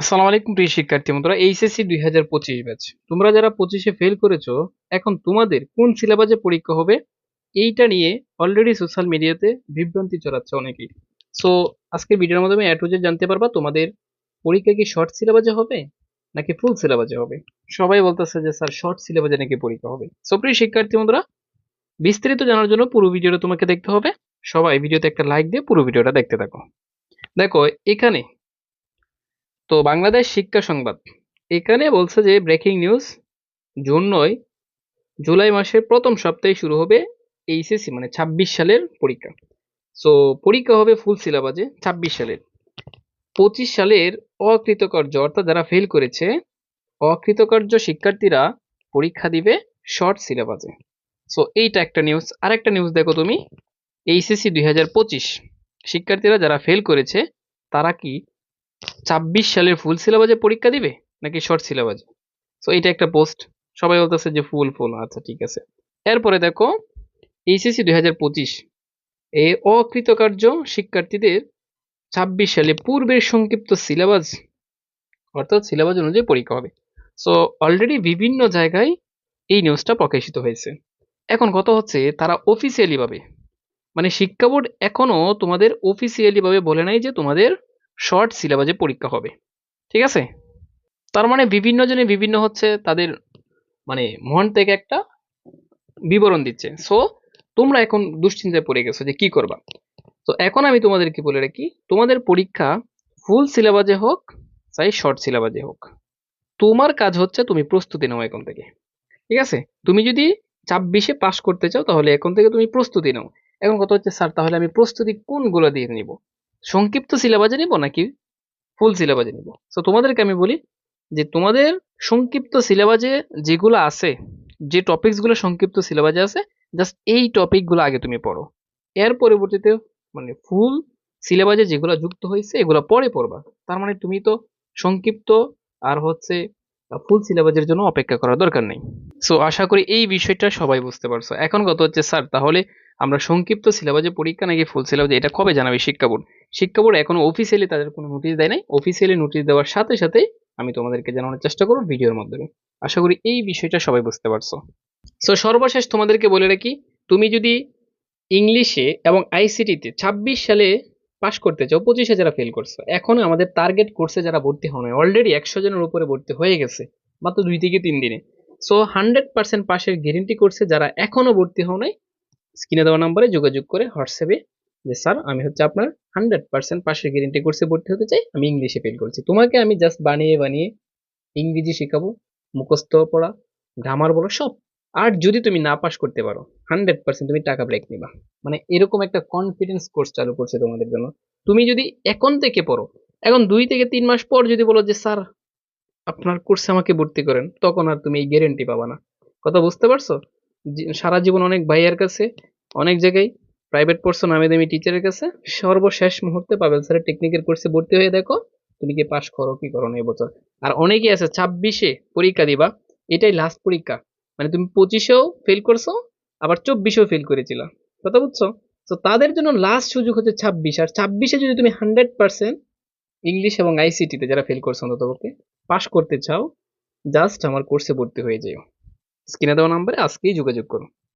আসসালামু আলাইকুম প্রিয় শিক্ষার্থী বন্ধুরা, এইচএসসি দুই হাজার পঁচিশ ব্যাচ। তোমরা যারা পঁচিশে ফেল করেছ, এখন তোমাদের কোন সিলেবাসে পরীক্ষা হবে, এইটা নিয়ে অলরেডি সোশ্যাল মিডিয়াতে বিভ্রান্তি চড়াচ্ছে অনেকেই। সো আজকের ভিডিওর মাধ্যমে এ টু জানতে পারবা তোমাদের পরীক্ষা কি শর্ট সিলেবাসে হবে, নাকি ফুল সিলেবাসে হবে? সবাই বলতেছে যে, স্যার শর্ট সিলেবাসে নাকি পরীক্ষা হবে? সো প্রিয় শিক্ষার্থী বন্ধুরা, বিস্তারিত জানার জন্য পুরো ভিডিওটা তোমাকে দেখতে হবে। সবাই ভিডিওতে একটা লাইক দিয়ে পুরো ভিডিওটা দেখতে থাকো। দেখো, এখানে তো বাংলাদেশ শিক্ষা সংবাদ। এখানে বলছে যে ব্রেকিং নিউজ জুন নয়, জুলাই মাসের প্রথম সপ্তাহে শুরু হবে এইচএসসি মানে ছাব্বিশ সালের পরীক্ষা। সো পরীক্ষা হবে ফুল সিলেবাসে ছাব্বিশ সালের। পঁচিশ সালের অকৃতকার্য, অর্থাৎ যারা ফেল করেছে, অকৃতকার্য শিক্ষার্থীরা পরীক্ষা দিবে শর্ট সিলেবাসে সো এইটা একটা নিউজ আরেকটা নিউজ দেখো তুমি, এইচএসসি দুই শিক্ষার্থীরা যারা ফেল করেছে, তারা কি ছাব্বিশ সালের ফুল সিলেবাসে পরীক্ষা দিবে, নাকি শর্ট সিলেবাসে সো এটা একটা পোস্ট সবাই বলতেছে যে ফুল ফুল। আচ্ছা ঠিক আছে। এরপরে দেখো এইচএসসি দুই হাজার পঁচিশ এই অকৃতকার্য শিক্ষার্থীদের ছাব্বিশ সালে পূর্বের সংক্ষিপ্ত সিলেবাস অর্থাৎ সিলেবাস অনুযায়ী পরীক্ষা হবে। সো অলরেডি বিভিন্ন জায়গায় এই নিউজটা প্রকাশিত হয়েছে। এখন কত হচ্ছে, তারা অফিসিয়ালি ভাবে। মানে শিক্ষা বোর্ড এখনও তোমাদের অফিসিয়ালি ভাবে বলে নাই যে তোমাদের শর্ট সিলেবাসে পরীক্ষা হবে। ঠিক আছে? তার মানে বিভিন্ন জনে বিভিন্ন হচ্ছে তাদের মানে মন থেকে একটা বিবরণ দিচ্ছে। সো তোমরা এখন দুশ্চিন্তায় পড়ে গেছো যে কি করবা? তো এখন আমি তোমাদেরকে বলে রাখি, তোমাদের পরীক্ষা ফুল সিলেবাসে হোক, চাই শর্ট সিলেবাসে হোক। তোমার কাজ হচ্ছে তুমি প্রস্তুতি নাও এখন থেকে। ঠিক আছে? তুমি যদি ছাব্বিশে পাশ করতে চাও, তাহলে এখন থেকে তুমি প্রস্তুতি নাও। এখন কথা হচ্ছে, স্যার, তাহলে আমি প্রস্তুতি কোনগুলো দিয়ে নিব? সংক্ষিপ্ত সিলেবাসে নিব নাকি? ফুল সিলেবাসে নিব। সো তোমাদেরকে আমি বলি যে, তোমাদের সংক্ষিপ্ত সিলেবাসে যেগুলো আছে, যে টপিকসগুলো সংক্ষিপ্ত সিলেবাসে আছে জাস্ট এই টপিকগুলো আগে তুমি পড়ো। এর পরবর্তীতে মানে ফুল সিলেবাসে যেগুলো যুক্ত হয়েছে, এগুলো পরে পড়বা। তার মানে তুমি তো সংক্ষিপ্ত আর হচ্ছে ফুল সিলেবাসের জন্য অপেক্ষা করার দরকার নেই। সো আশা করি এই বিষয়টা সবাই বুঝতে পারছ। এখন কত হচ্ছে, স্যার, তাহলে আমরা সংক্ষিপ্ত সিলেবাসে পরীক্ষা নাকি ফুল সিলেবাসে এটা কবে জানাবে শিক্ষা বোর্ড শিক্ষা বোর্ড এখনও অফিসিয়ালি তাদের কোনো নোটিশ দেয় নাই অফিসিয়ালি নোটিশ দেওয়ার সাথে সাথে আমি তোমাদেরকে জানানোর চেষ্টা করব ভিডিওর মাধ্যমে। আশা করি এই বিষয়টা সবাই বুঝতে পারছ। সো সর্বশেষ তোমাদেরকে বলে রাখি, তুমি যদি ইংলিশে এবং আইসিটিতে ছাব্বিশ সালে পাশ করতে চাও, পঁচিশে যারা ফেল করছ। এখনও আমাদের টার্গেট কোর্সে যারা ভর্তি নয় অলরেডি একশো জনের উপরে ভর্তি হয়ে গেছে, মাত্র দুই থেকে তিন দিনে। সো হান্ড্রেড পার্সেন্ট পাশের গ্যারেন্টি কোর্সে যারা এখনও ভর্তি হও নাই স্ক্রিনে দেওয়া নাম্বারে যোগাযোগ করে হোয়াটসঅ্যাপে যে, স্যার, আমি হচ্ছে আপনার হান্ড্রেড পার্সেন্ট পাশের গ্যারেন্টি কোর্সে ভর্তি হতে চাই, আমি ইংলিশে ফেল করছি। তোমাকে আমি জাস্ট বানিয়ে বানিয়ে ইংরেজি শেখাবো, মুখস্থ পড়া গ্রামার বলো, সব আর যদি তুমি না পাস করতে পারো হান্ড্রেড পার্সেন্ট তুমি টাকা ব্রেক নিবা। মানে এরকম একটা কনফিডেন্স কোর্স চালু করছে তোমাদের জন্য। তুমি যদি এখন থেকে পড়ো, এখন দুই থেকে তিন মাস পর যদি বলো যে, স্যার, আপনার কোর্সে আমাকে ভর্তি করেন, তখন আর তুমি এই গ্যারেন্টি পাবা না। কথা বুঝতে পারছ? সারা জীবন অনেক ভাইয়ার কাছে, অনেক জায়গায় প্রাইভেট পড়ছো নামে দামি টিচারের কাছে সর্বশেষ মুহূর্তে পাবেল স্যারের টেকনিকের কোর্সে ভর্তি হয়ে দেখো, তুমি কি পাস করো, কি করো না এবছর আর অনেকেই আছে, ছাব্বিশে পরীক্ষা দিবা, এটাই লাস্ট পরীক্ষা। মানে তুমি পঁচিশেও ফেল করছ, আবার চব্বিশেও ফেল করেছিল। কথা বুঝছ? তো তাদের জন্য লাস্ট সুযোগ হচ্ছে ছাব্বিশ। আর ছাব্বিশে যদি তুমি হান্ড্রেড পার্সেন্ট ইংলিশ এবং আইসিটিতে যারা ফেল করছ অন্ততপক্ষে পাস করতে চাও জাস্ট আমার কোর্সে ভর্তি হয়ে যেও। স্ক্রিনে দেওয়া নাম্বারে আজকেই যোগাযোগ করো।